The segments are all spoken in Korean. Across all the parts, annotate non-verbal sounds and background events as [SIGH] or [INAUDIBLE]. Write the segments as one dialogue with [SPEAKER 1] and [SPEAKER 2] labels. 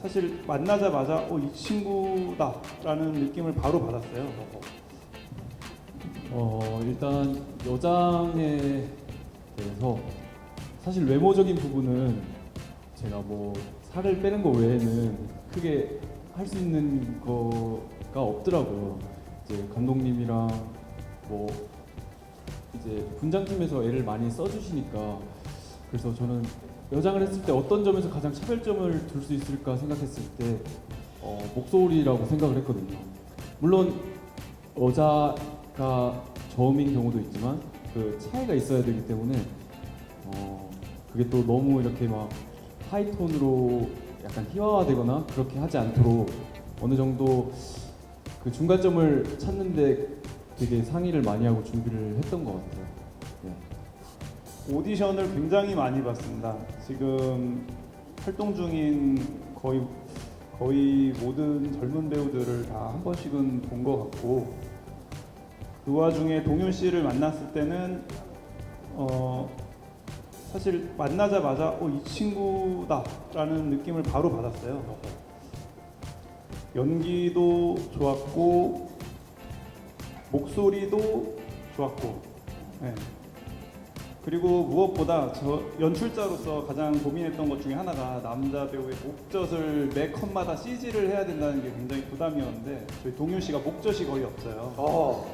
[SPEAKER 1] 사실 만나자마자 어, 이 친구다라는 느낌을 바로 받았어요.
[SPEAKER 2] 어 일단 여장에 대해서 사실 외모적인 부분은 제가 뭐 살을 빼는 거 외에는 크게 할 수 있는 거가 없더라고요. 이제 감독님이랑 뭐 이제 분장팀에서 애를 많이 써주시니까 그래서 저는 여장을 했을 때 어떤 점에서 가장 차별점을 둘 수 있을까 생각했을 때 어, 목소리라고 생각을 했거든요. 물론 여자가 저음인 경우도 있지만 그 차이가 있어야 되기 때문에 어, 그게 또 너무 이렇게 막 하이톤으로 약간 희화화되거나 그렇게 하지 않도록 어느 정도 그 중간점을 찾는데 되게 상의를 많이 하고 준비를 했던 것 같아요. 네.
[SPEAKER 1] 오디션을 굉장히 많이 봤습니다. 지금 활동 중인 거의 거의 모든 젊은 배우들을 다 한 번씩은 본 것 같고 그 와중에 동윤 씨를 만났을 때는 어 사실 만나자마자 어, 이 친구다라는 느낌을 바로 받았어요. 연기도 좋았고 목소리도 좋았고 네. 그리고 무엇보다 저 연출자로서 가장 고민했던 것 중에 하나가 남자 배우의 목젖을 매 컷마다 CG를 해야 된다는 게 굉장히 부담이었는데 저희 동윤 씨가 목젖이 거의 없어요.
[SPEAKER 3] 어,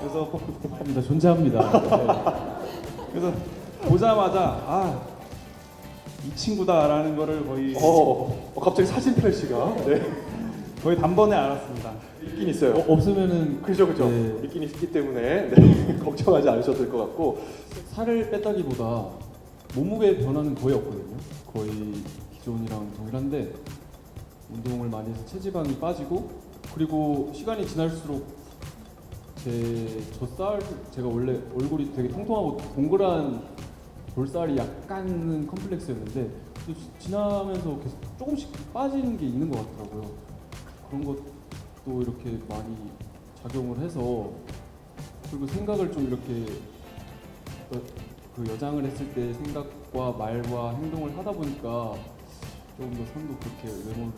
[SPEAKER 1] 그래서 [LAUGHS]
[SPEAKER 2] 합니다. 존재합니다. 네.
[SPEAKER 1] 그래서 보자마자 아 이 친구다라는 거를 거의
[SPEAKER 3] 어, 어, 갑자기 사진 플래시가 네.
[SPEAKER 1] 거의 단번에 알았습니다.
[SPEAKER 3] 있긴 있어요.
[SPEAKER 2] 어, 없으면은
[SPEAKER 3] 그죠 그죠.
[SPEAKER 2] 네.
[SPEAKER 3] 있긴 있기 때문에 네. [LAUGHS] 걱정하지 않으셔도 될 것 같고
[SPEAKER 2] 살을 뺐다기보다 몸무게 변화는 거의 없거든요. 거의 기존이랑 동일한데 운동을 많이 해서 체지방이 빠지고 그리고 시간이 지날수록 제 젖살 제가 원래 얼굴이 되게 통통하고 동그란 볼살이 약간은 컴플렉스였는데 또 지- 지나면서 계속 조금씩 빠지는 게 있는 것 같더라고요. 그런 것도 이렇게 많이 작용을 해서 그리고 생각을 좀 이렇게 어, 그 여장을 했을 때 생각과 말과 행동을 하다 보니까 조금 더 선도 그렇게 외모를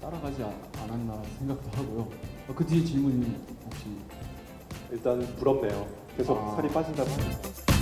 [SPEAKER 2] 따라가지 않- 않았나 생각도 하고요. 어, 그 뒤에 질문이 혹시
[SPEAKER 3] 일단 부럽네요. 계속
[SPEAKER 2] 아.
[SPEAKER 3] 살이 빠진다고 하니까.